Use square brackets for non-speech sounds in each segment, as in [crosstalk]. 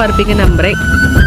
ஹாப்பியாகவும் சேஃபாக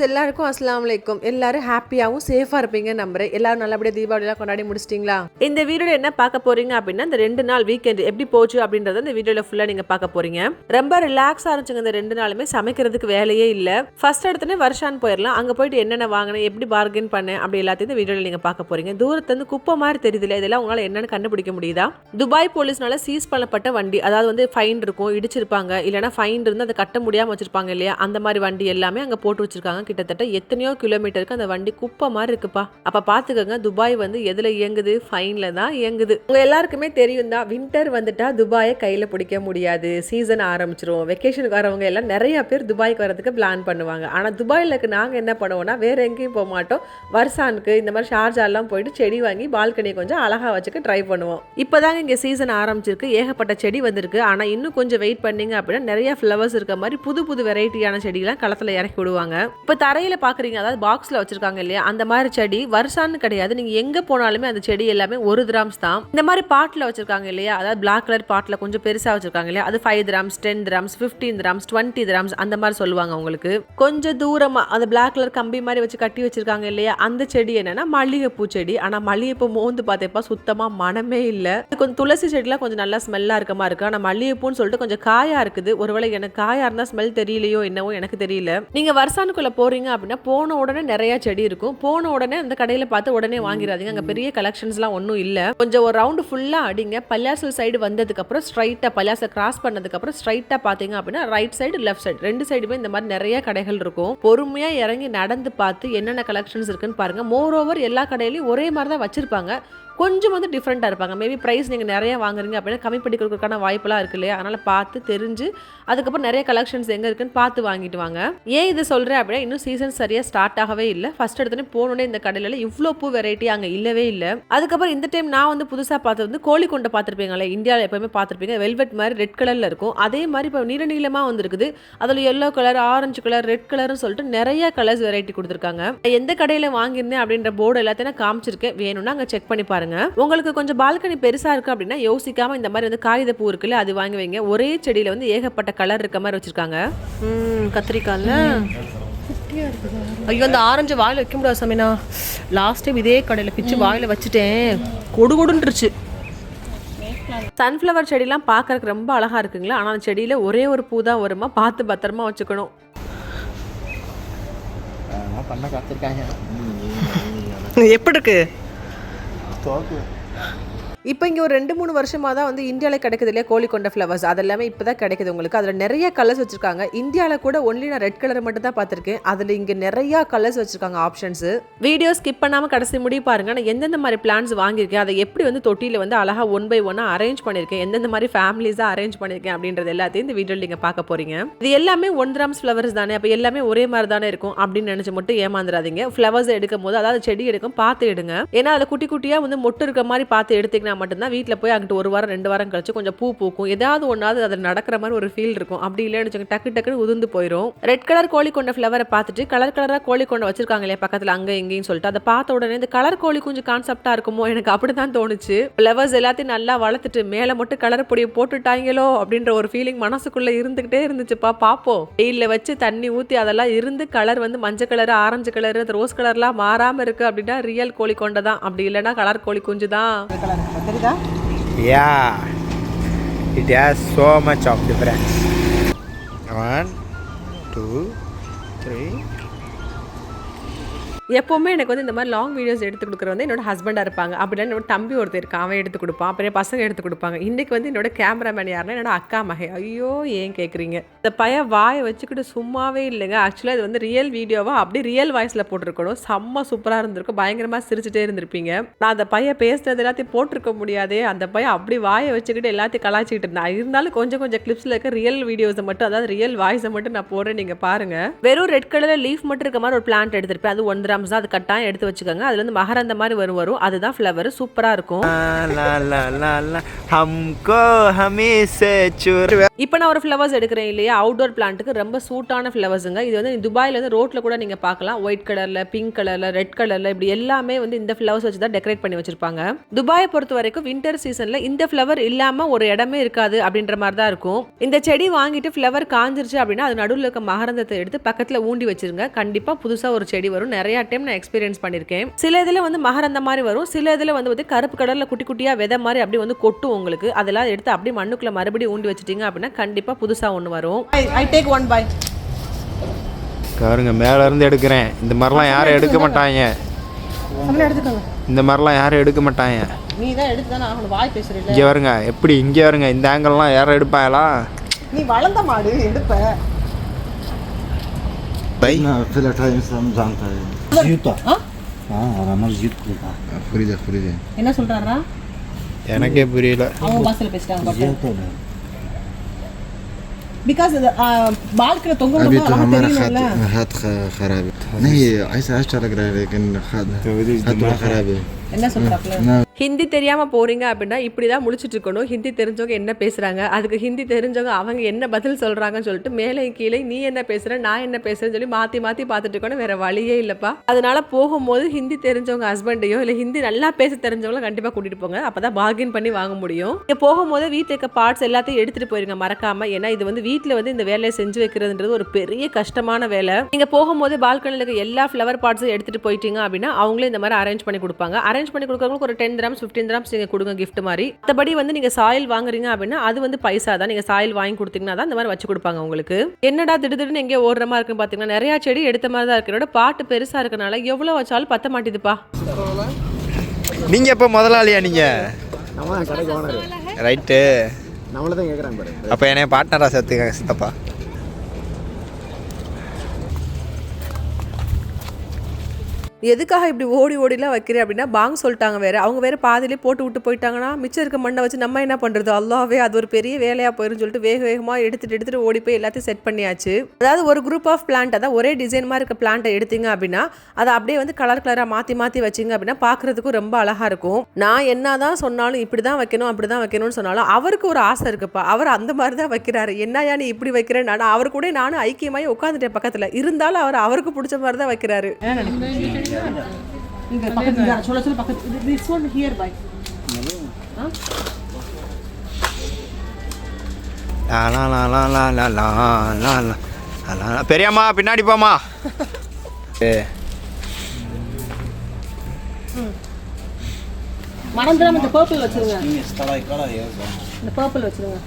ஃப்ரெண்ட்ஸ் எல்லாருக்கும் அஸ்லாம் வலைக்கும் எல்லாரும் ஹாப்பியாகவும் சேஃபாக இருப்பீங்க நம்புறேன். எல்லாரும் நல்லபடியாக தீபாவளிலாம் கொண்டாடி முடிச்சிட்டிங்களா? இந்த வீடியோவில் என்ன பார்க்க போறீங்க அப்படின்னா இந்த ரெண்டு நாள் வீக்கெண்ட் எப்படி போச்சு அப்படின்றத இந்த வீடியோவில் ஃபுல்லாக நீங்கள் பார்க்க போறீங்க. ரொம்ப ரிலாக்ஸாக இருந்துச்சுங்க இந்த ரெண்டு நாளுமே. சமைக்கிறதுக்கு வேலையே இல்லை. ஃபர்ஸ்ட் எடுத்தோடனே வருஷான்னு போயிடலாம் அங்கே போயிட்டு என்னென்ன வாங்கினேன் எப்படி பார்கெயின் பண்ணேன் அப்படி எல்லாத்தையும் இந்த வீடியோவில் நீங்கள் பார்க்க போறீங்க. தூரத்துலேருந்து குப்பை மாதிரி தெரியுதுல இதெல்லாம் உங்களால் என்னென்னு கண்டுபிடிக்க முடியுதா? துபாய் போலீஸ்னால சீஸ் பண்ணப்பட்ட வண்டி அதாவது வந்து ஃபைன் இருக்கும் இடிச்சிருப்பாங்க. இல்லைனா ஃபைன் இருந்து அதை கட்ட முடியாமல் வச்சிருப்பாங்க இல்லையா? அந்த மாதிரி வண்டி எல்லாமே அங்கே போட்டு வச்சிருக்காங்க. கிட்டத்தட்ட எத்தனையோ கிலோமீட்டருக்கு அந்த வண்டி குப்பை மாதிரி இருக்குப்பா. அப்ப பாத்துக்கோங்க துபாய் வந்து எதுல இயங்குது? ஃபைன்ல தான் இயங்குது. உங்க எல்லாருக்குமே தெரியும் தான் வின்டர் வந்துட்டா துபாயை கையில பிடிக்க முடியாது. சீசன் ஆரம்பிச்சிரும் வெக்கேஷனுக்கு வரவங்க எல்லாம் நிறைய பேர் துபாய்க்கு வரதுக்கு பிளான் பண்ணுவாங்க. ஆனா துபாயில இருக்க நாங்க என்ன பண்ணுவோம்னா வேற எங்கேயும் போக மாட்டோம். வர்சானுக்கு இந்த மாதிரி ஷார்ஜாலாம் போயிட்டு செடி வாங்கி பால்கனி கொஞ்சம் அழகா வச்சுக்க ட்ரை பண்ணுவோம். இப்போதாங்க இங்க சீசன் ஆரம்பிச்சிருக்கு. ஏகப்பட்ட செடி வந்திருக்கு. ஆனா இன்னும் கொஞ்சம் வெயிட் பண்ணீங்க அப்படின்னா நிறைய ஃப்ளவர்ஸ் இருக்க மாதிரி புது புது வெரைட்டியான செடிலாம் களத்தில் இறக்கி விடுவாங்க. இப்போ தரையில் பார்க்குறீங்க அதாவது பாக்ஸில் வச்சுருக்காங்க இல்லையா? அந்த மாதிரி செடி வருஷான்னு கிடையாது. நீங்கள் எங்கே போனாலுமே அந்த செடி எல்லாமே ஒரு கிராம்ஸ் தான். இந்த மாதிரி பாட்டில் வச்சுருக்காங்க இல்லையா? அதாவது பிளாக் கலர் பாட்டில் கொஞ்சம் பெருசாக வச்சுருக்காங்க இல்லையா? அது five grams ten grams fifteen grams twenty grams அந்த மாதிரி சொல்லுவாங்க உங்களுக்கு. கொஞ்சம் தூரமாக அந்த பிளாக் கலர் கம்பி மாதிரி வச்சு கட்டி வச்சுருக்காங்க இல்லையா? அந்த செடி என்னென்னா மல்லிகைப்பூ செடி. ஆனால் மல்லிகைப்பூ மோந்து பார்த்தேப்பா சுத்தமாக மனமே இல்லை. கொஞ்சம் துளசி செடிலாம் கொஞ்சம் நல்லா ஸ்மெல்லாக இருக்க மாதிரி இருக்கு. ஆனால் மல்லிகைப்பூன்னு சொல்லிட்டு கொஞ்சம் காயாக இருக்குது. ஒருவேளை எனக்கு காயாக இருந்தால் ஸ்மெல் தெரியலையோ என்னவோ எனக்கு தெரியல. நீங்கள் வருஷானுக்குள்ளே போ போகிறீங்க அப்படின்னா போன உடனே நிறையா செடி இருக்கும். போன உடனே அந்த கடையில் பார்த்து உடனே வாங்கிடாதீங்க. அங்கே பெரிய கலெக்ஷன்ஸ்லாம் ஒன்றும் இல்லை. கொஞ்சம் ஒரு ரவுண்டு ஃபுல்லாக அடிங்க. பல்லாசல் சைடு வந்ததுக்கப்புறம் ஸ்ட்ரைட்டாக ஸ்ட்ரைட்டா பல்லாசை கிராஸ் பண்ணதுக்கப்புறம் ஸ்ட்ரைட்டாக பார்த்தீங்க அப்படின்னா ரைட் சைடு லெஃப்ட் சைடு ரெண்டு சைடுமே இந்த மாதிரி நிறைய கடைகள் இருக்கும். பொறுமையாக இறங்கி நடந்து பார்த்து என்னென்ன கலெக்ஷன்ஸ் இருக்குன்னு பாருங்கள் மோர் ஓவர் எல்லா கடையிலையும் ஒரே மாதிரி தான் வச்சுருப்பாங்க. கொஞ்சம் வந்து டிஃப்ரெண்ட்டாக இருப்பாங்க. மேபி ப்ரைஸ் நீங்கள் நிறைய வாங்குறீங்க அப்படின்னா கம்மி பண்ணி கொடுக்கறதுக்கான வாய்ப்பெல்லாம் இருக்கு இல்லையா அதனால் பார்த்து தெரிஞ்சு அதுக்கப்புறம் நிறைய கலெக்ஷன்ஸ் எங்கே இருக்குன்னு பார்த்து வாங்கிட்டு வாங்க. ஏன் இதை சொல்கிறேன் அப்படின்னா இன்னும் சீசன் சரியாக ஸ்டார்ட் ஆகவே இல்லை. ஃபர்ஸ்ட் எடுத்தோடனே போனோடனே இந்த கடையில் இவ்வளோ பூ வெரைட்டி அங்கே இல்லவே இல்லை. அதுக்கப்புறம் இந்த டைம் நான் வந்து புதுசாக பார்த்தது வந்து கோழி கொண்டை பார்த்துருப்பீங்களே இந்தியாவில் எப்போயுமே பார்த்துருப்பீங்க. வெல்வெட் மாதிரி ரெட் கலரில் இருக்கும். அதே மாதிரி இப்போ நீல நீளமாக வந்துருக்குது. அதில் yellow colour orange colour red கலர்னு சொல்லிட்டு நிறைய கலர்ஸ் வெரைட்டி கொடுத்துருக்காங்க. எந்த கடையில் வாங்கியிருந்தேன் அப்படின்ற போர்டு எல்லாத்தையும் நான் காமிச்சிருக்கேன். வேணும்னா அங்கே செக் பண்ணி பாருங்க. உங்களுக்கு கொஞ்சம் பால்கனி பெருசா இருக்கு அப்படின்னா யோசிக்காம இந்த மாதிரி வந்து காகித பூ இருக்குல்ல அது வாங்கி வைங்க. ஒரே செடியில வந்து ஏகப்பட்ட கலர் இருக்க மாதிரி வச்சிருக்காங்க. கத்திரிக்காய்ல ஐயோ அந்த ஆரஞ்சு வாயில வைக்க முடியாது சமீனா. லாஸ்ட் டைம் இதே கடையில் பிச்சு வாயில வச்சுட்டேன். கொடு கொடுன்றுச்சு. சன்ஃப்ளவர் செடிலாம் பார்க்கறதுக்கு ரொம்ப அழகா இருக்குங்களா? ஆனால் அந்த செடியில ஒரே ஒரு பூ தான் வருமா? பார்த்து பத்திரமா வச்சுக்கணும். அதெல்லாம் பண்ண காத்திருக்காங்க. [laughs] எப்படி இருக்கு? தோக்கு இப்போ இங்கே ஒரு ரெண்டு மூணு வருஷமாக தான் வந்து இந்தியாவில் கிடைக்குது இல்லையா? கோழிக்கொண்ட ஃப்ளவர்ஸ் அது எல்லாமே இப்போ தான் கிடைக்குது உங்களுக்கு. அதில் நிறைய கலர்ஸ் வச்சுருக்காங்க. இந்தியாவில் கூட ஒன்லி நான் ரெட் கலர் மட்டும் தான் பார்த்துருக்கேன். அதில் இங்கே நிறையா கலர்ஸ் வச்சுருக்காங்க ஆப்ஷன்ஸு வீடியோ ஸ்கிப் பண்ணாமல் கடைசி முடிவு பாருங்க. நான் எந்தெந்த மாதிரி பிளான்ஸ் வாங்கியிருக்கேன் அதை எப்படி வந்து தொட்டியில் வந்து அழகாக ஒன் பை ஒன்னாக அரேஞ்ச் பண்ணியிருக்கேன் எந்தெந்த மாதிரி ஃபேமிலிஸாக அரேஞ்ச் பண்ணியிருக்கேன் அப்படின்றது எல்லாத்தையும் இந்த வீடியோவில் நீங்கள் பார்க்க போகிறீங்க இது எல்லாமே ஒன் கிராம்ஸ் ஃப்ளவர்ஸ் தானே? அப்போ எல்லாமே ஒரே மாதிரி தானே இருக்கும் அப்படின்னு நினச்சி மட்டும் ஏமாந்துடாதீங்க ஃப்ளவர்ஸ் எடுக்கும் போது அதாவது செடி எடுக்கும் பார்த்து எடுங்க. ஏன்னா அதில் குட்டி குட்டியாக வந்து மொட்டு இருக்க மாதிரி பார்த்து எடுத்தீங்கன்னா மட்டும்தான் வீட்டில் போய் அங்கிட்டு ஒரு வாரம் ரெண்டு வாரம் கழிச்சு கொஞ்சம் பூ பூக்கும். ஏதாவது ஒன்றாவது அதில் நடக்கிற மாதிரி ஒரு ஃபீல் இருக்கும். அப்படி இல்லைன்னு வச்சுக்கோங்க, டக்கு டக்குன்னு உதிர்ந்து போயிடும் ரெட் கலர் கோழி கொண்ட ஃப்ளவரை பார்த்துட்டு கலர் கலராக கோழி கொண்ட வச்சிருக்காங்க இல்லையா பக்கத்தில் அங்கே எங்கேயும் சொல்லிட்டு அதை பார்த்த உடனே இந்த கலர் கோழி கொஞ்சம் கான்செப்டாக இருக்குமோ எனக்கு அப்படி தான் தோணுச்சு. ஃப்ளவர்ஸ் எல்லாத்தையும் நல்லா வளர்த்துட்டு மேலே மட்டும் கலர் பொடியை போட்டுட்டாங்களோ அப்படின்ற ஒரு ஃபீலிங் மனசுக்குள்ளே இருந்துக்கிட்டே இருந்துச்சுப்பா பார்ப்போம் வெயிலில் வச்சு தண்ணி ஊற்றி அதெல்லாம் இருந்து கலர் வந்து மஞ்சள் கலர் ஆரஞ்சு கலர் ரோஸ் கலர்லாம் மாறாமல் இருக்குது அப்படின்னா ரியல் கோழி கொண்டதான். அப்படி இல்லைன்னா கலர் கோழி குஞ்சு தான் కదా? Yeah it has so much of difference one two three எப்போவுமே எனக்கு வந்து இந்த மாதிரி லாங் வீடியோஸ் எடுத்து கொடுக்குற வந்து என்னோட ஹஸ்பண்டாக இருப்பாங்க. அப்படின்னா என்னோட தம்பி ஒருத்தர் இருக்கான். அவன் எடுத்து கொடுப்பான். அப்புறம் பசங்க எடுத்து கொடுப்பாங்க. இன்றைக்கு வந்து என்னோட கேமராமேன் யாருன்னா என்னோட அக்கா மகை. ஐயோ ஏன் கேட்குறீங்க இந்த பையன் வாயை வச்சுக்கிட்டு சும்மாவே இல்லைங்க. ஆக்சுவலாக இது வந்து ரியல் வீடியோவா அப்படி ரியல் வாய்ஸில் போட்டிருக்கணும். செம்ம சூப்பராக இருந்திருக்கும். பயங்கரமாக சிரிச்சுட்டே இருந்திருப்பீங்க. நான் அந்த பையன் பேசுனது எல்லாத்தையும் போட்டிருக்க முடியாதே. அந்த பையன் அப்படி வாயை வச்சுக்கிட்டு எல்லாத்தையும் கலாச்சிக்கிட்டு இருந்தேன் இருந்தாலும் கொஞ்சம் கொஞ்சம் கிளிப்ஸில் இருக்க ரியல் வீடியோஸை மட்டும் அதாவது ரியல் வாய்ஸை மட்டும் நான் போடுறேன். நீங்கள் பாருங்கள் வெறும் ரெட் கலரில் லீஃப் மட்டும் இருக்க மாதிரி ஒரு பிளான்ட் எடுத்திருப்பேன். அது ஒன்றரை கிராம்ஸ் தான் அது கட்டாயம் எடுத்து வச்சுக்கோங்க. அதுல இருந்து மகரந்த மாதிரி வரும் வரும். அதுதான் ஃப்ளவர் சூப்பரா இருக்கும். [laughs] இப்போ நான் ஒரு ஃப்ளவர்ஸ் எடுக்கிறேன் இல்லையா? அவுட்டோர் பிளான்ட்டுக்கு ரொம்ப சூட்டான ஃப்ளவர்ஸுங்க இது வந்து துபாயில இருந்து ரோட்ல கூட நீங்க பார்க்கலாம். ஒயிட் கலர்ல பிங்க் கலர்ல ரெட் கலர்ல இப்படி எல்லாமே வந்து இந்த ஃப்ளவர்ஸ் வச்சு தான் டெக்கரேட் பண்ணி வச்சிருப்பாங்க. துபாயை பொறுத்த வரைக்கும் வின்டர் சீசன்ல இந்த ஃப்ளவர் இல்லாம ஒரு இடமே இருக்காது அப்படின்ற மாதிரி தான் இருக்கும். இந்த செடி வாங்கிட்டு ஃப்ளவர் காஞ்சிருச்சு அப்படின்னா அது நடுவில் இருக்க மகரந்தத்தை எடுத்து பக்கத்துல ஊண்டி வச்சிருங்க. கண்டிப்பா புதுசா ஒரு செடி வரும். நிறைய டைம் நான் எக்ஸ்பீரியன்ஸ் பண்ணியிருக்கேன் சில இதில் வந்து மகரந்த மாதிரி வரும். சில இதில் வந்து வந்து கருப்பு கடலில் குட்டி குட்டியாக விதை மாதிரி அப்படி வந்து கொட்டும் உங்களுக்கு. அதெல்லாம் எடுத்து அப்படியே மண்ணுக்குள்ள மறுபடியும் ஊண்டி வச்சிட்டீங்க அப்படின்னா கண்டிப்பாக புதுசாக ஒன்று வரும். ஐ டேக் ஒன் பை பாருங்க மேல இருந்து எடுக்கிறேன். இந்த மாதிரிலாம் யாரும் எடுக்க மாட்டாங்க. இந்த மாதிரிலாம் யாரும் எடுக்க மாட்டாங்க. நீ தான் எடுத்து தானே ஆகணும். வாய் பேசுறீங்க இங்கே வருங்க. எப்படி? இங்கே வருங்க. இந்த ஆங்கிள்லாம் யாரும் எடுப்பாங்களா? நீ வளர்ந்த மாடு எடுப்ப. பை. tyle time sam ஜூத்தா அவர் அம்மா ஜூத் புரியுது புரியுது. எனக்கே புரியல. என்ன ஹிந்தி தெரியாம போறீங்க அப்படின்னா இப்படி தான் முழிச்சிட்டு இருக்கணும். ஹிந்தி தெரிஞ்சவங்க என்ன பேசுறாங்க? அதுக்கு ஹிந்தி தெரிஞ்சவங்க அவங்க என்ன பதில் சொல்றாங்கன்னு சொல்லிட்டு மேலே கீழே நீ என்ன பேசுற நான் என்ன பேசுறேன்னு சொல்லி மாத்தி மாத்தி பார்த்துட்டு இருக்கணும். வேற வழியே இல்லப்பா. அதனால போகும்போது ஹிந்தி தெரிஞ்சவங்க ஹஸ்பண்டையோ இல்ல ஹிந்தி நல்லா பேச தெரிஞ்சவங்கள கண்டிப்பா கூட்டிட்டு போங்க. அப்பதான் பார்கின் பண்ணி வாங்க முடியும். இங்க போகும்போது வீட்டுல இருக்க பார்ட்ஸ் எல்லாத்தையும் எடுத்துட்டு போயிருங்க. மறக்காம. ஏன்னா இது வந்து வீட்டுல வந்து இந்த வேலையை செஞ்சு வைக்கிறதுன்றது ஒரு பெரிய கஷ்டமான வேலை. நீங்க போகும்போது பால்கனில இருக்க எல்லா ஃப்ளவர் பார்ட்ஸும் எடுத்துட்டு போயிட்டீங்க அப்படின்னா அவங்களே இந்த மாதிரி அரேஞ்ச் பண்ணி கொடுப்பாங்க. அரேஞ்ச் பண்ணி கொடுக்கறவங்களுக்கு ஒரு டென் கிராம்ஸ் ஃபிஃப்டீன் கிராம்ஸ் நீங்க கொடுங்க gift மாதிரி. மற்றபடி வந்து நீங்க சாயில் வாங்குறீங்க அப்படின்னா அது வந்து பைசா தான். நீங்க சாயில் வாங்கி கொடுத்தீங்கன்னா தான் இந்த மாதிரி வச்சு கொடுப்பாங்க உங்களுக்கு. என்னடா திடீர்னு எங்கேயோ ஓடுற மாதிரி இருக்குன்னு பாத்தீங்கன்னா நிறைய செடி எடுத்த மாதிரி தான் இருக்கிறோட பாட்டு பெருசா இருக்கனால எவ்வளவு வச்சாலும் பத்த மாட்டேதுப்பா நீங்க எப்போ முதலாளியா நீங்க? நம்ம தான் கடைக்கு ஓனர். ரைட்டு நம்மள தான் கேட்குறாங்க பாரு. அப்போ என்னைய பார்ட்னரா சேர்த்துக்கங்க சித்தப்பா. எதுக்காக இப்படி ஓடி ஓடிலாம் வைக்கிறேன் அப்படின்னா பாங் சொல்லிட்டாங்க வேற. அவங்க வேறு பாதியிலே போட்டு விட்டு போயிட்டாங்கன்னா மிச்சம் இருக்க மண்ணை வச்சு நம்ம என்ன பண்ணுறது அல்லாவே அது ஒரு பெரிய வேலையாக போயிடும் சொல்லிட்டு வேக வேகமாக எடுத்துகிட்டு எடுத்துகிட்டு ஓடி போய் எல்லாத்தையும் செட் பண்ணியாச்சு. அதாவது ஒரு குரூப் ஆஃப் பிளான்ட் அதாவது ஒரே டிசைன் மாதிரி இருக்க பிளான்ட்டை எடுத்தீங்க அப்படின்னா அதை அப்படியே வந்து கலர் கலராக மாற்றி மாற்றி வச்சிங்க அப்படின்னா பார்க்குறதுக்கும் ரொம்ப அழகாக இருக்கும். நான் என்ன தான் சொன்னாலும் இப்படி தான் வைக்கணும் அப்படி தான் வைக்கணும்னு சொன்னாலும் அவருக்கு ஒரு ஆசை இருக்குப்பா. அவர் அந்த மாதிரி தான் வைக்கிறாரு. என்னையா நீ இப்படி வைக்கிறேன்னு? நான் அவர் கூட நானும் ஐக்கியமாகி உட்காந்துட்டேன் பக்கத்தில். இருந்தாலும் அவர் அவருக்கு பிடிச்ச மாதிரி தான் வைக்கிறாரு இந்த பக்கத்து இந்த சொல்ல சொல்ல பக்கத்து திஸ் ஒன் ஹியர் பை பெரியம்மா பின்னாடி போமா [laughs] மறந்துடாம இந்த பர்பிள் வச்சிருங்க. இந்த பர்பிள் வச்சுருங்க.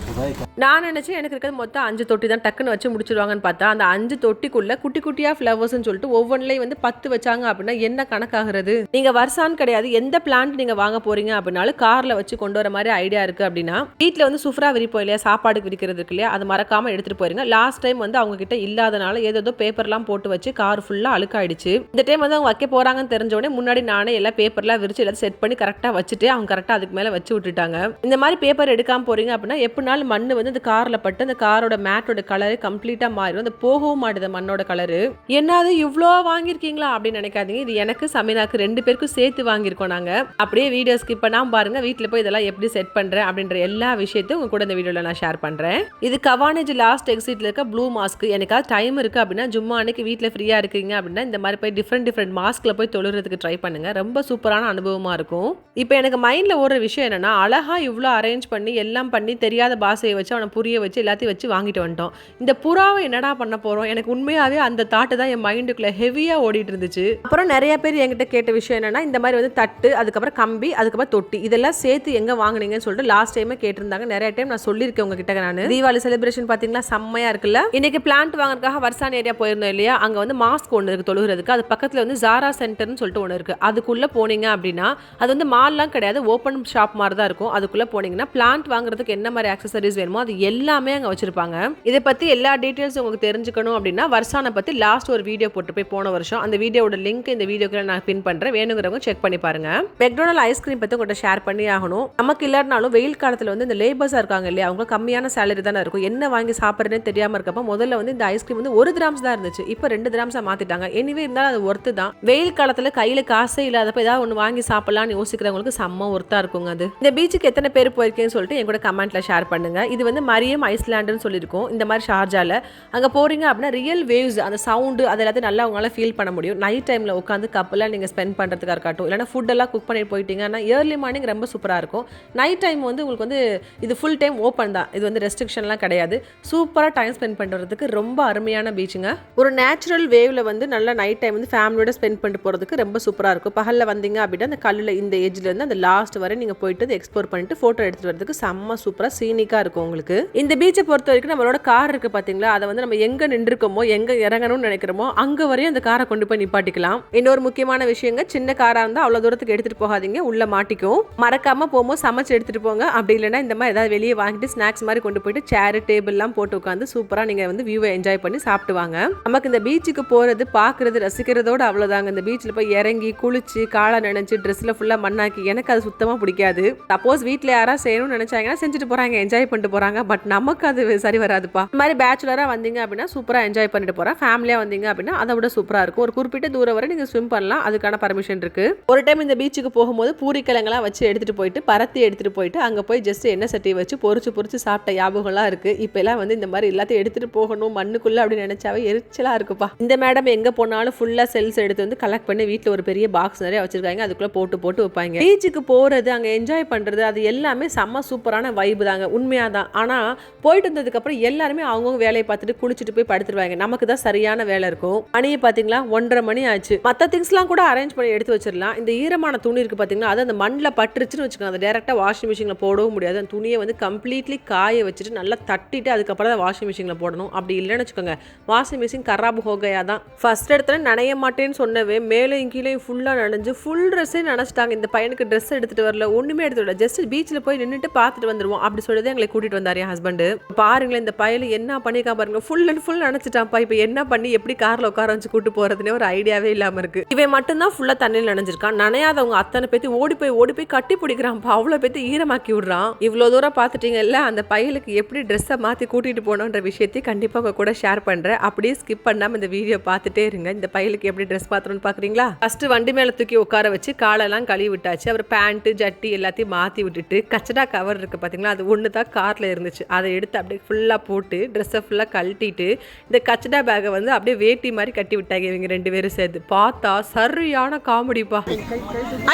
நான் நினச்சேன் எனக்கு இருக்கிறது மொத்தம் அஞ்சு தொட்டி தான் டக்குன்னு வச்சு முடிச்சிருவாங்கன்னு பார்த்தா அந்த அஞ்சு தொட்டிக்குள்ளே குட்டி குட்டியாக ஃப்ளவர்ஸ்னு சொல்லிட்டு ஒவ்வொன்றிலையும் வந்து பத்து வச்சாங்க அப்படின்னா என்ன கணக்காகிறது? நீங்கள் வருஷான்னு கிடையாது எந்த பிளான்ட் நீங்கள் வாங்க போகிறீங்க அப்படின்னாலும் காரில் வச்சு கொண்டு வர மாதிரி ஐடியா இருக்குது அப்படின்னா வீட்டில் வந்து சுஃப்ரா விரிப்போம் இல்லையா சாப்பாடுக்கு விரிக்கிறது இருக்கு இல்லையா அது மறக்காமல் எடுத்துகிட்டு போயிருங்க. லாஸ்ட் டைம் வந்து அவங்க கிட்ட இல்லாதனால ஏதோ பேப்பர்லாம் போட்டு வச்சு கார் ஃபுல்லாக அழுக்காயிடுச்சு. இந்த டைம் வந்து அவங்க வைக்க போகிறாங்கன்னு தெரிஞ்ச உடனே முன்னாடி நானே எல்லா பேப்பர்லாம் விரிச்சு எல்லாத்தையும் செட் பண்ணி கரெக்டாக வச்சுட்டு அவங்க கரெக்டாக அதுக்கு மேலே வச்சு விட்டுட்டாங்க. இந்த மாதிரி பேப்பர் போகிறீங்க அப்படின்னா எப்படினாலும் மண்ணு வந்து அந்த காரில் பட்டு அந்த காரோட மேட்டோட கலரு கம்ப்ளீட்டாக மாறிடும் அந்த போகவும் மாட்டுது மண்ணோட கலரு என்னது இவ்வளோ வாங்கியிருக்கீங்களா அப்படின்னு நினைக்காதீங்க. இது எனக்கு சமீனாக்கு ரெண்டு பேருக்கும் சேர்த்து வாங்கியிருக்கோம் நாங்கள் அப்படியே வீடியோ ஸ்கிப் பண்ணாமல் பாருங்க. வீட்டில் போய் இதெல்லாம் எப்படி செட் பண்ணுறேன் அப்படின்ற எல்லா விஷயத்தையும் உங்க கூட இந்த வீடியோவில் நான் ஷேர் பண்ணுறேன் இது கவானேஜ் லாஸ்ட் எக்ஸிட்ல இருக்க ப்ளூ மாஸ்க் எனக்காவது டைம் இருக்குது அப்படின்னா ஜும்மா அன்னைக்கு வீட்டில் ஃப்ரீயாக இருக்கீங்க அப்படின்னா இந்த மாதிரி போய் டிஃப்ரெண்ட் டிஃப்ரெண்ட் மாஸ்க்ல போய் தொழுறதுக்கு ட்ரை பண்ணுங்க. ரொம்ப சூப்பரான அனுபவமாக இருக்கும். இப்போ எனக்கு மைண்டில் ஒரு விஷயம் என்னன்னா அழகாக இவ்வளோ அரேஞ்ச் பண்ணி எல்லாம் பண்ணி தெரியாத பாஷையை வச்சு அவனை புரிய வச்சு எல்லாத்தையும் வச்சு வாங்கிட்டு வந்துட்டோம். இந்த புறாவை என்னடா பண்ண போகிறோம் எனக்கு உண்மையாவே அந்த தாட்டு தான் என் மைண்டுக்குள்ள ஹெவியாக ஓடிட்டு இருந்துச்சு அப்புறம் நிறைய பேர் என்கிட்ட கேட்ட விஷயம் என்னென்னா இந்த மாதிரி வந்து தட்டு அதுக்கப்புறம் கம்பி அதுக்கப்புறம் தொட்டி இதெல்லாம் சேர்த்து எங்கே வாங்கினீங்கன்னு சொல்லிட்டு லாஸ்ட் டைமே கேட்டிருந்தாங்க. நிறைய டைம் நான் சொல்லியிருக்கேன் உங்ககிட்ட நான். தீபாவளி செலிப்ரேஷன் பார்த்தீங்கன்னா செம்மையா இருக்குல்ல? இன்னைக்கு பிளான்ட் வாங்குறதுக்காக வர்சான் ஏரியா போயிருந்தோம் இல்லையா? அங்கே வந்து மாஸ்க் ஒன்று இருக்குது தொழுகிறதுக்கு. அது பக்கத்தில் வந்து ஜாரா சென்டர்னு சொல்லிட்டு ஒன்று இருக்கு. அதுக்குள்ளே போனீங்க அப்படின்னா அது வந்து மால்லாம் கிடையாது. ஓப்பன் ஷாப் மாதிரி தான் இருக்கும். அதுக்குள்ள போனீங்கன்னா பிளான்ட் வாங்க வாங்குறதுக்கு என்ன மாதிரி ஆக்சசரிஸ் வேணுமோ அது எல்லாமே அங்கே வச்சிருப்பாங்க. இதை பற்றி எல்லா டீட்டெயில்ஸ் உங்களுக்கு தெரிஞ்சுக்கணும் அப்படின்னா வர்சானை பற்றி லாஸ்ட் ஒரு வீடியோ போட்டு போய் போன வருஷம். அந்த வீடியோட லிங்க் இந்த வீடியோக்கு நான் பின் பண்ணுறேன் வேணுங்கிறவங்க செக் பண்ணி பாருங்க. மெக்டோனல் ஐஸ்கிரீம் பற்றி உங்கள்கிட்ட ஷேர் பண்ணி ஆகணும். நமக்கு இல்லாட்டினாலும் வெயில் காலத்தில் வந்து இந்த லேபர்ஸாக இருக்காங்க இல்லையா? அவங்க கம்மியான சேலரி தானே இருக்கும். என்ன வாங்கி சாப்பிட்றதுன்னு தெரியாமல் இருக்கப்போ முதல்ல வந்து இந்த ஐஸ்கிரீம் வந்து ஒரு கிராம்ஸ் தான் இருந்துச்சு. இப்போ ரெண்டு கிராம்ஸாக மாற்றிட்டாங்க எனிவே இருந்தாலும் அது ஒர்த்து தான். வெயில் காலத்தில் கையில் காசே இல்லாதப்ப ஏதாவது ஒன்று வாங்கி சாப்பிடலாம்னு யோசிக்கிறவங்களுக்கு செம்ம ஒர்த்தாக இருக்குங்க அது. இந்த பீச்சுக்கு எத்தனை பேர் போயிருக்கேன்னு சொல்லிட்டு என் கூட கமெண்ட்ல ஷேர் பண்ணுங்க. இது வந்து மரியம் ஐஸ்லாண்டுன்னு சொல்லியிருக்கோம். இந்த மாதிரி ஷார்ஜால அங்கே போறீங்க அப்படின்னா ரியல் வேவ்ஸ் அந்த சவுண்டு அது எல்லாத்தையும் நல்லா உங்களால் ஃபீல் பண்ண முடியும். நைட் டைமில் உட்காந்து கப்பெல்லாம் நீங்கள் ஸ்பெண்ட் பண்ணுறதுக்காக இருக்கட்டும் இல்லைனா ஃபுட்டெல்லாம் குக் பண்ணிட்டு போயிட்டீங்கன்னா ஏர்லி மார்னிங் ரொம்ப சூப்பராக இருக்கும். நைட் டைம் வந்து உங்களுக்கு வந்து இது ஃபுல் டைம் ஓப்பன் தான். இது வந்து ரெஸ்ட்ரிக்ஷன்லாம் கிடையாது. சூப்பராக டைம் ஸ்பெண்ட் பண்ணுறதுக்கு ரொம்ப அருமையான பீச்சுங்க ஒரு நேச்சுரல் வேவ்ல வந்து நல்லா நைட் டைம் வந்து ஃபேமிலியோட ஸ்பெண்ட் பண்ணிட்டு போகிறதுக்கு ரொம்ப சூப்பராக இருக்கும். பகலில் வந்தீங்க அப்படின்னா அந்த கல்லில் இந்த ஏஜ்லேருந்து இருந்து அந்த லாஸ்ட் வரை நீங்கள் போயிட்டு எக்ஸ்ப்ளோர் பண்ணிட்டு ஃபோட்டோ எடுத்துட்டு வரதுக்கு செம்ம சூப்பராக சீனிக்காக இருக்கும் உங்களுக்கு. இந்த பீச்சை பொறுத்த வரைக்கும் நம்மளோட கார் இருக்கு பார்த்தீங்களா அதை வந்து நம்ம எங்கே நின்றுருக்கோமோ எங்கே இறங்கணும்னு நினைக்கிறோமோ அங்கே வரையும் அந்த காரை கொண்டு போய் நிப்பாட்டிக்கலாம். இன்னொரு முக்கியமான விஷயங்க சின்ன காராக இருந்தால் அவ்வளோ தூரத்துக்கு எடுத்துகிட்டு போகாதீங்க உள்ளே மாட்டிக்கும். மறக்காமல் போகும்போது சமைச்சு எடுத்துகிட்டு போங்க. அப்படி இல்லைன்னா இந்த மாதிரி ஏதாவது வெளியே வாங்கிட்டு ஸ்நாக்ஸ் மாதிரி கொண்டு போயிட்டு சேரு டேபிள்லாம் போட்டு உட்காந்து சூப்பராக நீங்கள் வந்து வியூவை என்ஜாய் பண்ணி சாப்பிட்டு வாங்க நமக்கு இந்த பீச்சுக்கு போகிறது பார்க்குறது ரசிக்கிறதோட அவ்வளோதாங்க இந்த பீச்சில் போய் இறங்கி குளிச்சு காலை நினைச்சு ட்ரெஸ்ஸில் ஃபுல்லாக மண்ணாக்கி எனக்கு அது சுத்தமாக பிடிக்காது. சப்போஸ் வீட்டில் யாராவது செய்யணும்னு நினைச்சாங்கன்னா செஞ்சுட்டு போகிறாங்க என்ஜாய் பண்ணிட்டு போகிறாங்க பட் நமக்கு அது சரி வராதுப்பா. இந்த மாதிரி பேச்சுலராக வந்தீங்க அப்படின்னா சூப்பராக என்ஜாய் பண்ணிட்டு போகிறேன் ஃபேமிலியாக வந்தீங்க அப்படின்னா அதை விட சூப்பராக இருக்கும். ஒரு குறிப்பிட்ட தூரம் வரை நீங்கள் ஸ்விம் பண்ணலாம். அதுக்கான பர்மிஷன் இருக்கு. ஒரு டைம் இந்த பீச்சுக்கு போகும்போது பூரிக்கிழங்கெல்லாம் வச்சு எடுத்துகிட்டு போயிட்டு பரத்தி எடுத்துகிட்டு போயிட்டு அங்கே போய் ஜஸ்ட் எண்ணெய் சட்டியை வச்சு பொரிச்சு பொறிச்சு சாப்பிட்ட ஞாபகம்லாம் இருக்குது இப்போ எல்லாம் வந்து இந்த மாதிரி எல்லாத்தையும் எடுத்துகிட்டு போகணும். மண்ணுக்குள்ளே அப்படின்னு நினச்சாவே எரிச்சலாக இருக்குப்பா. இந்த மேடம் எங்கே போனாலும் ஃபுல்லாக செல்ஸ் எடுத்து வந்து கலெக்ட் பண்ணி வீட்டில் ஒரு பெரிய பாக்ஸ் நிறைய வச்சிருக்காங்க. அதுக்குள்ளே போட்டு போட்டு வைப்பாங்க. பீச்சுக்கு போகிறது அங்கே என்ஜாய் பண்ணுறது அது எல்லாமே செம்ம சூப்பரான வைப்பு தாங்க. உண்மையாக தான் ஆனால் போயிட்டு வந்ததுக்கப்புறம் எல்லாருமே அவங்கவுங்க வேலையை பார்த்துட்டு குளிச்சுட்டு போய் படுத்துருவாங்க. நமக்கு தான் சரியான வேலை இருக்கும். மணியை பார்த்தீங்களா? ஒன்றரை மணி ஆச்சு. மற்ற திங்ஸ்லாம் கூட அரேஞ்ச் பண்ணி எடுத்து வச்சிடலாம். இந்த ஈரமான துணி இருக்குது பார்த்தீங்கன்னா அது அந்த மண்ணில் பட்டுருச்சுன்னு வச்சுக்கோங்க. அதை டேரெக்டாக வாஷிங் மிஷினில் போடவும் முடியாது. அந்த துணியை வந்து கம்ப்ளீட்லி காய வச்சுட்டு நல்லா தட்டிட்டு அதுக்கப்புறம் தான் வாஷிங் மிஷினில் போடணும். அப்படி இல்லைன்னு வச்சுக்கோங்க. வாஷிங் மிஷின் கராப் ஹோகையா தான் ஃபர்ஸ்ட் இடத்துல நனைய மாட்டேன்னு சொன்னவே மேலேயும் கீழே ஃபுல்லாக நனைஞ்சு ஃபுல் ட்ரெஸ்ஸே நினச்சிட்டாங்க. இந்த பையனுக்கு ட்ரெஸ் எடுத்துகிட்டு வரல. ஒன்றுமே எடுத்துகிட்டு வரல. ஜஸ்ட் பீச்சில் போய் நின்றுட்டு பார்த்துட்டு வந்துருவோம். அப்படி சொல்லி எங்களை கூட்டிகிட்டு வந்தார் என் ஹஸ்பண்டு பாருங்களேன் இந்த பையன் என்ன பண்ணியிருக்கா பாருங்க. ஃபுல் அண்ட் ஃபுல் நினச்சிட்டான்ப்பா இப்போ என்ன பண்ணி எப்படி காரில் உட்கார வச்சு கூட்டு போகிறதுனே ஒரு ஐடியாவே இல்லாமல் இருக்கு. இவன் மட்டும்தான் ஃபுல்லாக தண்ணியில் நினைஞ்சிருக்கான். நனையாதவங்க அத்தனை பேத்தி ஓடி போய் ஓடி போய் கட்டி பிடிக்கிறான்ப்பா அவ்வளோ பேத்தி ஈரமாக்கி விடுறான். இவ்வளோ தூரம் பார்த்துட்டீங்கல்ல அந்த பையலுக்கு எப்படி ட்ரெஸ்ஸை மாற்றி கூட்டிகிட்டு போகணுன்ற விஷயத்தையும் கண்டிப்பாக உங்க கூட ஷேர் பண்ணுறேன் அப்படியே ஸ்கிப் பண்ணாமல் இந்த வீடியோ பார்த்துட்டே இருங்க. இந்த பையலுக்கு எப்படி ட்ரெஸ் பார்த்துருன்னு பார்க்குறீங்களா ஃபஸ்ட்டு வண்டி மேலே தூக்கி உட்கார வச்சு காலெல்லாம் கழுவி விட்டாச்சு. அப்புறம் பேண்ட்டு ஜட்டி எல்லாத்தையும் மாற்றி விட்டுட்டு கச்சடா கவர் இருக்குது பார்த்தீங்களா அது ஒன்று தான் காரில் இருந்துச்சு. அதை எடுத்து அப்படியே ஃபுல்லாக போட்டு ட்ரெஸ்ஸை ஃபுல்லாக கழட்டிட்டு இந்த கச்சடா பேக்கை வந்து அப்படியே வேட்டி மாதிரி கட்டி விட்டாங்க இவங்க ரெண்டு பேரும் சேர்த்து பார்த்தா சரியான காமெடிப்பா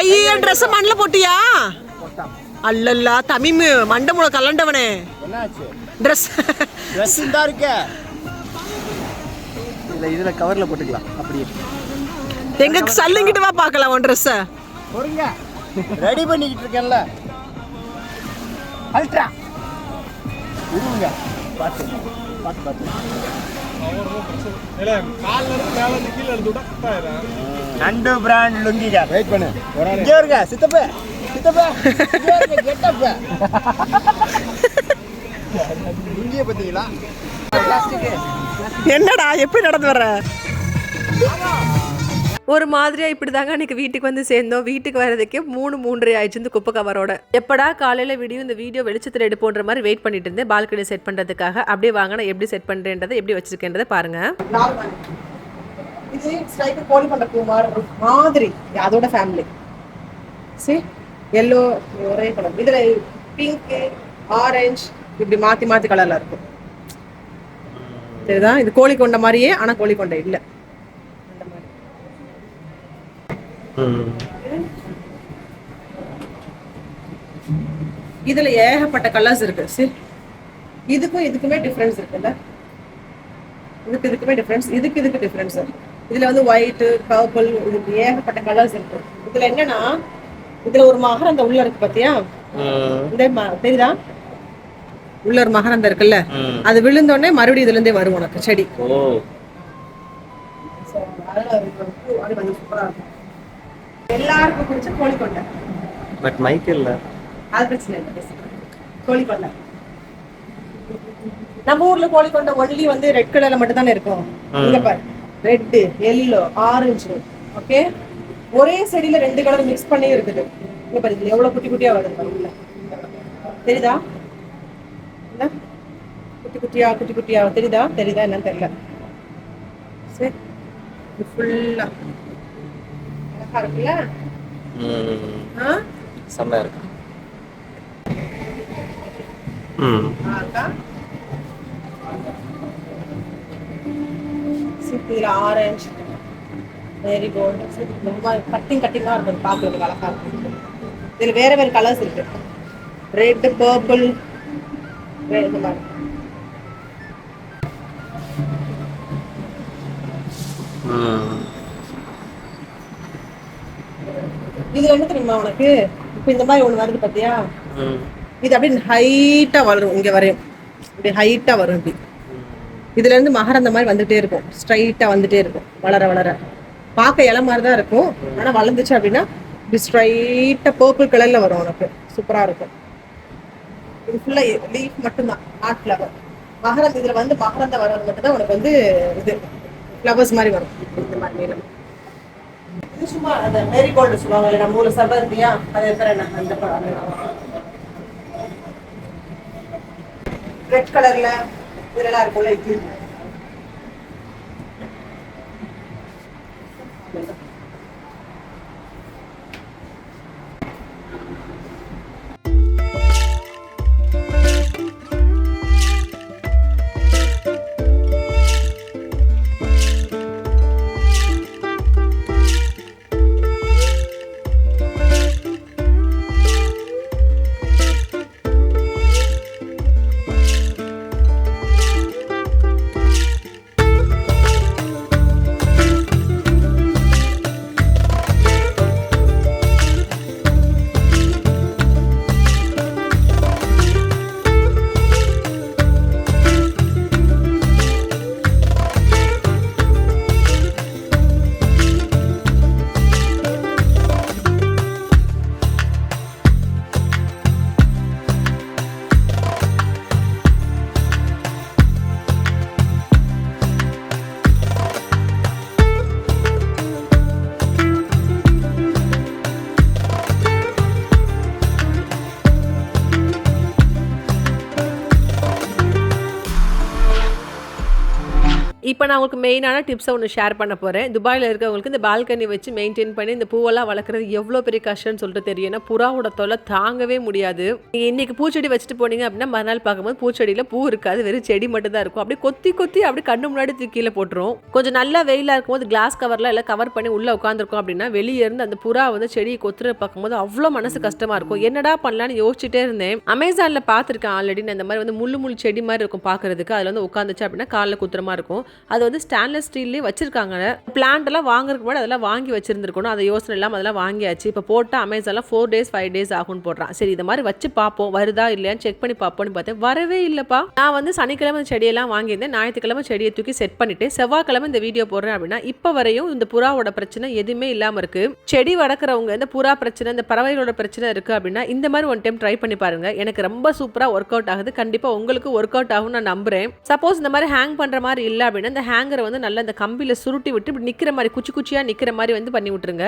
ஐயோ ட்ரெஸ் மண்ணில் போட்டியா? அல்லல்லா தமிமு மண்டை முளை கலண்டவனே. ட்ரெஸ் ட்ரெஸ் தான் இருக்கே. இல்லை இதில் கவரில் போட்டுக்கலாம். அப்படியே. எங்க சல்லுங்கிட்டு வா பார்க்கலாம் உன் ட்ரெஸ்ஸை ரெடி பண்ணிக்கிட்டு இருக்கேன்ல. அல்ட்ரா. இருங்க. பார்த்து பார்த்து பார்த்து நண்டு பிராண்ட் லுங்கிங்க வெயிட் பண்ணு. இங்கே இருங்க சித்தப்பா. சித்தப்பா. கெட்டப்பா. லுங்கிய பார்த்தீங்களா என்னடா எப்படி நடந்து வர ஒரு மாதிரியா இப்படி தாங்க அன்னைக்கு வீட்டுக்கு வந்து சேர்ந்தோம். வீட்டுக்கு வர்றதுக்கே மூணு மூன்றரை ஆயிடுச்சு இந்த குப்பை கவரோட. எப்படா காலையில வீடியோ இந்த வீடியோ வெளிச்சத்தில் எடுப்போன்ற மாதிரி வெயிட் பண்ணிட்டு இருந்தேன். பால்கனி செட் பண்றதுக்காக. அப்படியே வாங்க நான் எப்படி செட் பண்றேன்றதை எப்படி வச்சிருக்கேன்றதை பாருங்க. இது கோழி பூ மாதிரி. மாதிரி அதோட ஃபேமிலி சரி எல்லோ ஒரே கலர் இதுல பிங்க் ஆரஞ்சு இப்படி மாத்தி மாத்தி கலர்ல இருக்கும் சரிதா இது கோழி கொண்ட மாதிரியே ஆனா கோழி கொண்ட இல்ல அந்த மாதிரி. இதுல ஏகப்பட்ட கலர்ஸ் இருக்கு சரி இதுக்கும் இதுக்குமே டிஃபரன்ஸ் இருக்குல்ல? இதுக்கு இதுக்குமே டிஃபரன்ஸ் இதுக்கு இதுக்கு டிஃபரன்ஸ் இதுல வந்து ஒயிட் பர்பிள் இதுக்கு ஏகப்பட்ட கலர்ஸ் இருக்கு. இதுல என்னன்னா இதுல ஒரு மகரந்த உள்ள இருக்கு பாத்தியா? இந்த தெரியுதா? உள்ள ஒரு மகரந்த இருக்குல்ல? அது விழுந்தோடனே மறுபடியும் இதுல இருந்தே வரும் உனக்கு செடி. சூப்பரா இருக்கும். எல்லாருக்கும் பிடிச்ச கோழிக்கொண்டை. பட் மைக் இல்ல. அது பிரச்சனை இல்லை. கோழிக்கொண்டை. நம்ம ஊர்ல கோழிக்கொண்டை ஒன்லி வந்து ரெட் கலர்ல மட்டும் தானே இருக்கும். இங்க பாரு. ரெட் எல்லோ ஆரஞ்சு ஓகே ஒரே செடியில ரெண்டு கலர் மிக்ஸ் பண்ணி இருக்குது. இங்க பாரு இதுல எவ்வளவு குட்டி குட்டியா வருது தெரியுதா? குட்டி குட்டியா குட்டி குட்டியா? தெரியுதா? தெரியுதா? என்னன்னு தெரியல. சரி. ஃபுல்லா அழகா இருக்குல்ல? ஆ? செம்மையாக இருக்கு. சிப்பியில் ஆரஞ்சு வெரி கோல்டு ரொம்ப கட்டிங் கட்டிங்காக இருக்கும். பார்க்கறதுக்கு அழகா இருக்கும். இதில் வேற வேற கலர்ஸ் இருக்கு. ரெட் பர்பிள் இந்த மாதிரி? ம். இது என்ன தெரியுமா உனக்கு? இப்போ இந்த மாதிரி ஒன்று வருது பார்த்தியா ம். இது அப்படியே ஹைட்டாக வளரும் இங்கே வரையும். இப்படி ஹைட்டாக வரும் இப்படி. இதுல இருந்து மகரந்த மாதிரி வந்துட்டே இருக்கும். ஸ்ட்ரைட்டா வந்துட்டே இருக்கும். வளர வளர. பார்க்க இலை மாதிரி தான் இருக்கும். ஆனா வளர்ந்துச்சு அப்படின்னா இப்படி ஸ்ட்ரைட்டா பர்பிள் கலர்ல வரும் உனக்கு. சூப்பரா இருக்கும். இது ஃபுல்லா லீஃப் மட்டும்தான். நாட் ஃப்ளவர் மகரந்த இதுல வந்து மகரந்த வர்றது மட்டும் தான் உனக்கு வந்து இது ஃப்ளவர்ஸ் மாதிரி வரும். இந்த மாதிரி நீளம் சும்மா அந்த மேரிகோல்டு சொல்லுவாங்க நம்ம ஊர்ல சபர்பியா அது பேர் என்ன? அந்த படம். ரெட் கலர்ல இதெல்லாம் இருக்கும்ல இது. இப்போ நான் உங்களுக்கு மெயினான டிப்ஸை ஒன்று ஷேர் பண்ண போகிறேன் துபாயில் இருக்கவங்களுக்கு இந்த பால்கனி வச்சு மெயின்டைன் பண்ணி இந்த பூவெல்லாம் வளர்க்குறது எவ்வளோ பெரிய கஷ்டம்னு சொல்லிட்டு தெரியும். ஏன்னா புறாவோட தொலை தாங்கவே முடியாது. நீங்கள் இன்றைக்கி பூச்செடி வச்சுட்டு போனீங்க அப்படின்னா மறுநாள் பார்க்கும்போது பூச்செடியில் பூ இருக்காது. வெறும் செடி மட்டும் தான் இருக்கும். அப்படியே கொத்தி கொத்தி அப்படியே கண்ணு முன்னாடி தூக்கி கீழே போட்டுரும். கொஞ்சம் நல்லா வெயிலாக இருக்கும்போது கிளாஸ் கவரில் எல்லாம் கவர் பண்ணி உள்ளே உட்காந்துருக்கோம் அப்படின்னா வெளியே இருந்து அந்த புறா வந்து செடியை கொத்துற பார்க்கும்போது அவ்வளோ மனசு கஷ்டமாக இருக்கும். என்னடா பண்ணலான்னு யோசிச்சுட்டே இருந்தேன். அமேசானில் பார்த்துருக்கேன் ஆல்ரெடி நான் இந்த மாதிரி வந்து முள்ளு முள் செடி மாதிரி இருக்கும் பார்க்கறதுக்கு. அதில் வந்து உட்காந்துச்சு அப்படின்னா காலில் குத்துற மாதிரி இருக்கும். அது வந்து ஸ்டான்லெஸ் ஸ்டீல்லே வச்சிருக்காங்க. பிளான்ட் எல்லாம் வாங்குறதுக்கு முன்னாடி அதெல்லாம் வாங்கி வச்சிருந்துருக்கணும். அதை யோசனை இல்லாமல் அதெல்லாம் வாங்கியாச்சு. இப்போ போட்டால் அமேசானில் ஃபோர் டேஸ் ஃபைவ் டேஸ் ஆகும்னு போடுறான். சரி இதை மாதிரி வச்சு பார்ப்போம். வருதா இல்லையான்னு செக் பண்ணி பார்ப்போம்னு பார்த்தேன். வரவே இல்லைப்பா. நான் வந்து சனிக்கிழமை செடியெல்லாம் வாங்கியிருந்தேன். ஞாயிற்றுக்கிழமை செடியை தூக்கி செட் பண்ணிட்டு செவ்வாய்க்கிழமை இந்த வீடியோ போடுறேன் அப்படின்னா இப்போ வரையும் இந்த புறாவோட பிரச்சனை எதுவுமே இல்லாமல் இருக்கு. செடி வளர்க்குறவங்க இந்த புறா பிரச்சனை இந்த பறவைகளோட பிரச்சனை இருக்கு அப்படின்னா இந்த மாதிரி ஒன் டைம் ட்ரை பண்ணி பாருங்க. எனக்கு ரொம்ப சூப்பராக ஒர்க் அவுட் ஆகுது. கண்டிப்பாக உங்களுக்கு ஒர்க் அவுட் ஆகும் நான் நம்புறேன். சப்போஸ் இந்த மாதிரி ஹேங் பண்ணுற மாதிரி இல்லை அப்படின்னா வந்து ஹேங்கரை வந்து நல்லா இந்த கம்பியில் சுருட்டி விட்டு இப்படி நிற்கிற மாதிரி குச்சி குச்சியாக நிற்கிற மாதிரி வந்து பண்ணி விட்டுருங்க.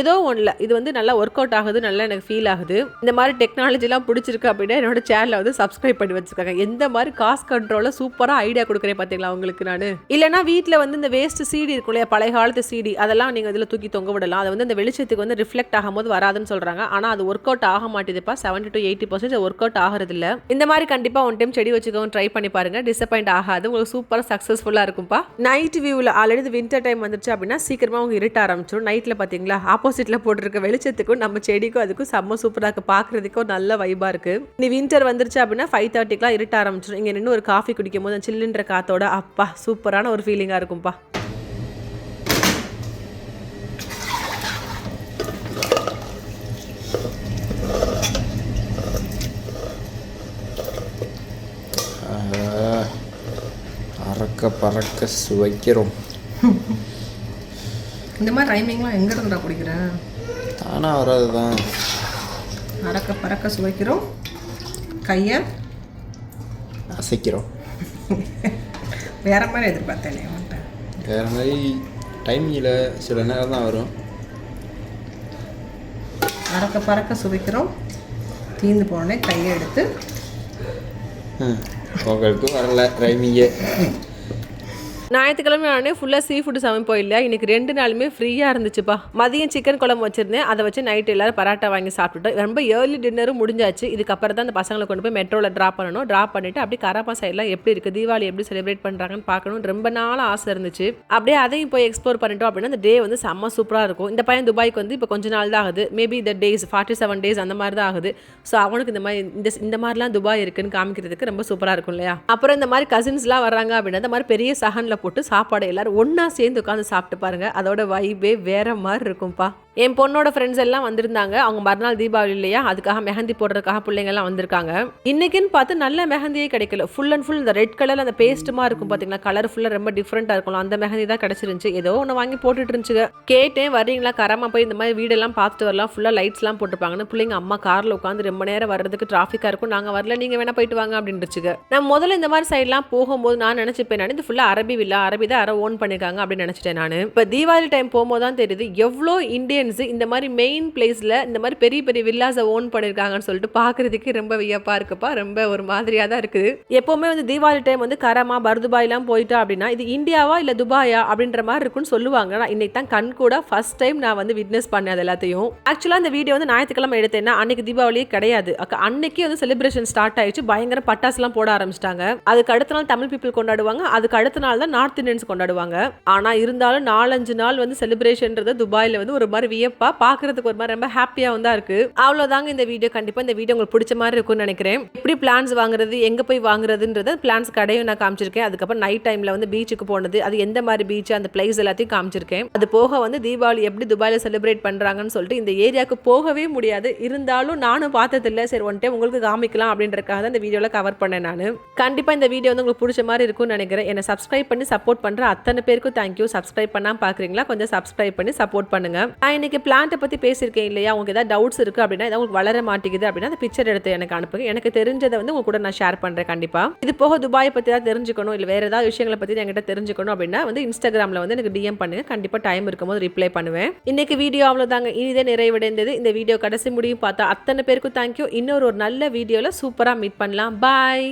ஏதோ ஒன்றில் இது வந்து நல்லா ஒர்க் அவுட் ஆகுது நல்லா எனக்கு ஃபீல் ஆகுது. இந்த மாதிரி டெக்னாலஜிலாம் பிடிச்சிருக்கு அப்படின்னா என்னோட சேனலை வந்து சப்ஸ்கிரைப் பண்ணி வச்சுருக்காங்க எந்த மாதிரி காஸ்ட் கண்ட்ரோலில் சூப்பராக ஐடியா கொடுக்குறேன் பார்த்தீங்களா உங்களுக்கு நான்? இல்லைனா வீட்டில் வந்து இந்த வேஸ்ட் சீடி இருக்கும் இல்லையா பழைய காலத்து சீடி அதெல்லாம் நீங்கள் இதில் தூக்கி தொங்க விடலாம். அது வந்து இந்த வெளிச்சத்துக்கு வந்து ரிஃப்ளெக்ட் ஆகும்போது வராதுன்னு சொல்கிறாங்க ஆனால் அது ஒர்க் அவுட் ஆக மாட்டேதுப்பா. Seventy to eighty percent work out ஆகிறது இல்லை இந்த மாதிரி கண்டிப்பாக ஒன் டைம் செடி வச்சுக்கவும் ட்ரை பண்ணி பாருங்க. டிசப்பாயிண்ட் ஆகாது. உங்களுக்கு சூப்பராக சக்ஸஸ்ஃபுல்லாக இருக்கும் இருக்கும்ப்பா நைட் வியூவில் ஆல்ரெடி வின்டர் டைம் வந்துருச்சு அப்படின்னா சீக்கிரமாக அவங்க இருட்ட ஆரம்பிச்சிடும் நைட்டில் பார்த்தீங்களா ஆப்போசிட்டில் போட்டிருக்க வெளிச்சத்துக்கும் நம்ம செடிக்கும் அதுக்கும் செம்ம சூப்பராக இருக்கு. பார்க்குறதுக்கும் நல்ல வைபாக இருக்கு. நீ வின்டர் வந்துருச்சு அப்படின்னா ஃபைவ் தேர்ட்டிக்கெலாம் இருட்ட ஆரம்பிச்சிடும் இங்கே நின்று ஒரு காஃபி குடிக்கும் போது சில்லுன்ற காத்தோட அப்பா சூப்பரான ஒரு ஃபீலிங்காக இருக்கும்ப்பா அறக்க பறக்க சுவைக்கிறோம். இந்த மாதிரி ரைமிங்லாம் எங்க இருந்துடா பிடிக்கிறேன் தானாக வர்றது தான் அறக்க பறக்க சுவைக்கிறோம். கையை? அசைக்கிறோம். வேற மாதிரி எதிர்பார்த்தேனே உன்ட்ட வேறு மாதிரி டைமிங்கில் சில நேரம் தான் வரும். அறக்க பறக்க சுவைக்கிறோம். தீந்து போனோடனே கையை எடுத்து உங்களுக்கு வரல டைமிங்கே ஞாயிற்றுக்கிழமை ஆனே ஃபுல்லாக சீ ஃபுட்டு சமைப்போம் இல்லையா? இன்னைக்கு ரெண்டு நாளுமே ஃப்ரீயாக இருந்துச்சுப்பா. மதியம் சிக்கன் குழம்பு வச்சிருந்தேன். அதை வச்சு நைட்டு எல்லாரும் பராட்டா வாங்கி சாப்பிட்டுட்டோம். ரொம்ப ஏர்லி டின்னரும் முடிஞ்சாச்சு. இதுக்கப்புறம் தான் அந்த பசங்களை கொண்டு போய் மெட்ரோவில் ட்ராப் பண்ணணும். ட்ராப் பண்ணிட்டு அப்படியே கராப்பா சைட்லாம் எப்படி இருக்குது தீபாவளி எப்படி செலிப்ரேட் பண்ணுறாங்கன்னு பார்க்கணும் ரொம்ப நாள் ஆசை இருந்துச்சு. அப்படியே அதையும் போய் எக்ஸ்ப்ளோர் பண்ணிட்டோம் அப்படின்னா அந்த டே வந்து செம்ம சூப்பராக இருக்கும். இந்த பையன் துபாய்க்கு வந்து இப்போ கொஞ்ச நாள் தான் ஆகுது. மேபி இந்த டேஸ் ஃபார்ட்டி செவன் டேஸ் அந்த மாதிரி தான் ஆகுது. ஸோ அவனுக்கு இந்த மாதிரி இந்த இந்த மாதிரிலாம் துபாய் இருக்குன்னு காமிக்கிறதுக்கு ரொம்ப சூப்பராக இருக்கும் இல்லையா? அப்புறம் இந்த மாதிரி கசின்ஸ்லாம் வர்றாங்க அப்படின்னா இந்த மாதிரி பெரிய சஹனில் போட்டு சாப்பாடு எல்லாரும் ஒன்றா சேர்ந்து உட்காந்து சாப்பிட்டு பாருங்க. அதோட வைபே வேற மாதிரி இருக்கும்ப்பா என் பொண்ணோட ஃப்ரெண்ட்ஸ் எல்லாம் வந்திருந்தாங்க. அவங்க மறுநாள் தீபாவளி இல்லையா? அதுக்காக மெஹந்தி போடுறதுக்காக பிள்ளைங்க எல்லாம் வந்திருக்காங்க. இன்னைக்குன்னு பார்த்து நல்ல மெஹந்தியே கிடைக்கல. ஃபுல் அண்ட் ஃபுல் இந்த ரெட் கலர் அந்த பேஸ்ட்டுமா இருக்கும் பார்த்தீங்களா கலர் ஃபுல்லாக ரொம்ப டிஃப்ரெண்ட்டாக இருக்கும் அந்த மெஹந்தி தான் கிடச்சிருந்துச்சு. ஏதோ ஒன்று வாங்கி போட்டுட்டு இருந்துச்சுங்க. கேட்டேன் வரீங்களா கரமா போய் இந்த மாதிரி வீடெல்லாம் பார்த்துட்டு வரலாம். ஃபுல்லாக லைட்ஸ்லாம் போட்டிருப்பாங்கன்னு. பிள்ளைங்க அம்மா காரில் உட்காந்து ரொம்ப நேரம் வர்றதுக்கு டிராஃபிக்காக இருக்கும். நாங்கள் வரல. நீங்கள் வேணா போயிட்டு வாங்க. அப்படின்ட்டுச்சுங்க நான் முதல்ல இந்த மாதிரி சைட்லாம் போகும்போது நான் நினச்சிப்பேன் நான் இது ஃபுல்லாக அரபி வில்லா அரபி தான் யாரோ ஓன் பண்ணியிருக்காங்க அப்படின்னு நினச்சிட்டேன் நான். இப்போ தீபாவளி டைம் போகும்போது தான் தெரியுது எவ்வளோ இந்தியன்ஸு இந்த மாதிரி மெயின் பிளேஸில் இந்த மாதிரி பெரிய பெரிய வில்லாஸை ஓன் பண்ணியிருக்காங்கன்னு சொல்லிட்டு பார்க்கறதுக்கு ரொம்ப வியப்பாக இருக்குப்பா. ரொம்ப ஒரு மாதிரியாக தான் இருக்குது. எப்போவுமே வந்து தீபாவளி டைம் வந்து கரமா பர்துபாய்லாம் போயிட்டா அப்படின்னா இது இந்தியாவா இல்லை துபாயா அப்படின்ற மாதிரி இருக்குன்னு சொல்லுவாங்க. நான் இன்னைக்கு தான் கண் கூட ஃபர்ஸ்ட் டைம் நான் வந்து விட்னஸ் பண்ணேன் அது எல்லாத்தையும் ஆக்சுவலாக இந்த வீடியோ வந்து ஞாயிற்றுக்கிழமை எடுத்தேன்னா அன்னைக்கு தீபாவளியே கிடையாது. அக்க அன்னைக்கு வந்து செலிப்ரேஷன் ஸ்டார்ட் ஆயிடுச்சு. பயங்கர பட்டாசுலாம் போட ஆரம்பிச்சிட்டாங்க. அதுக்கு அடுத்த நாள் தமிழ் பீப்புள் கொண்டாடுவாங்க. அதுக்கு அடுத்த நாள் தான் நார்த் இந்தியன்ஸ் கொண்டாடுவாங்க. ஆனால் இருந்தாலும் நாலஞ்சு நாள் வந்து செலிப்ரேஷன்ன்றது துபாயில் வந்து ஒரு மாதிரி வியப்பா பார்க்கறதுக்கு ஒரு மாதிரி ரொம்ப ஹாப்பியாகவும் தான் இருக்கு. அவ்வளோதாங்க இந்த வீடியோ கண்டிப்பாக இந்த வீடியோ உங்களுக்கு பிடிச்ச மாதிரி இருக்கும்னு நினைக்கிறேன். எப்படி பிளான்ஸ் வாங்குறது எங்கே போய் வாங்குறதுன்றது பிளான்ஸ் கடையும் நான் காமிச்சிருக்கேன். அதுக்கப்புறம் நைட் டைமில் வந்து பீச்சுக்கு போனது அது எந்த மாதிரி பீச் அந்த பிளேஸ் எல்லாத்தையும் காமிச்சிருக்கேன். அது போக வந்து தீபாவளி எப்படி துபாயில் செலிப்ரேட் பண்ணுறாங்கன்னு சொல்லிட்டு இந்த ஏரியாவுக்கு போகவே முடியாது. இருந்தாலும் நானும் பார்த்ததில்ல. சரி ஒன் டைம் உங்களுக்கு காமிக்கலாம் அப்படின்றக்காக தான் இந்த வீடியோவில் கவர் பண்ணேன் நான். கண்டிப்பாக இந்த வீடியோ வந்து உங்களுக்கு பிடிச்ச மாதிரி இருக்கும்னு நினைக்கிறேன். என்னை சப்ஸ்கிரைப் பண்ணி சப்போர்ட் பண்ணுற அத்தனை பேருக்கும் தேங்க்யூ சப்ஸ்கிரைப் பண்ணால் பார்க்குறீங்களா கொஞ்சம் சப்ஸ்கிரைப் பண்ணி சப்போர்ட் பண்ணுங்க. இன்றைக்கி பிளான்ட்டை பற்றி பேசியிருக்கேன் இல்லையா? உங்களுக்கு ஏதாவது டவுட்ஸ் இருக்குது அப்படின்னா ஏதாவது உங்களுக்கு வளர மாட்டேங்குது அப்படின்னா அந்த பிக்சர் எடுத்து எனக்கு அனுப்புங்க. எனக்கு தெரிஞ்சதை வந்து உங்க கூட நான் ஷேர் பண்ணுறேன் கண்டிப்பாக இது போக துபாயை பற்றி தான் தெரிஞ்சுக்கணும் இல்லை வேறு ஏதாவது விஷயங்களை பற்றி என்கிட்ட தெரிஞ்சுக்கணும் அப்படின்னா வந்து இன்ஸ்டாகிராமில் வந்து எனக்கு டிஎம் பண்ணுங்க. கண்டிப்பாக டைம் இருக்கும்போது ரிப்ளை பண்ணுவேன். இன்னைக்கு வீடியோ அவ்வளோதாங்க இனிதே நிறைவடைந்தது. இந்த வீடியோ கடைசி முடியும் பார்த்தா அத்தனை பேருக்கும் தேங்க்யூ இன்னொரு ஒரு நல்ல வீடியோவில் சூப்பராக மீட் பண்ணலாம். பாய்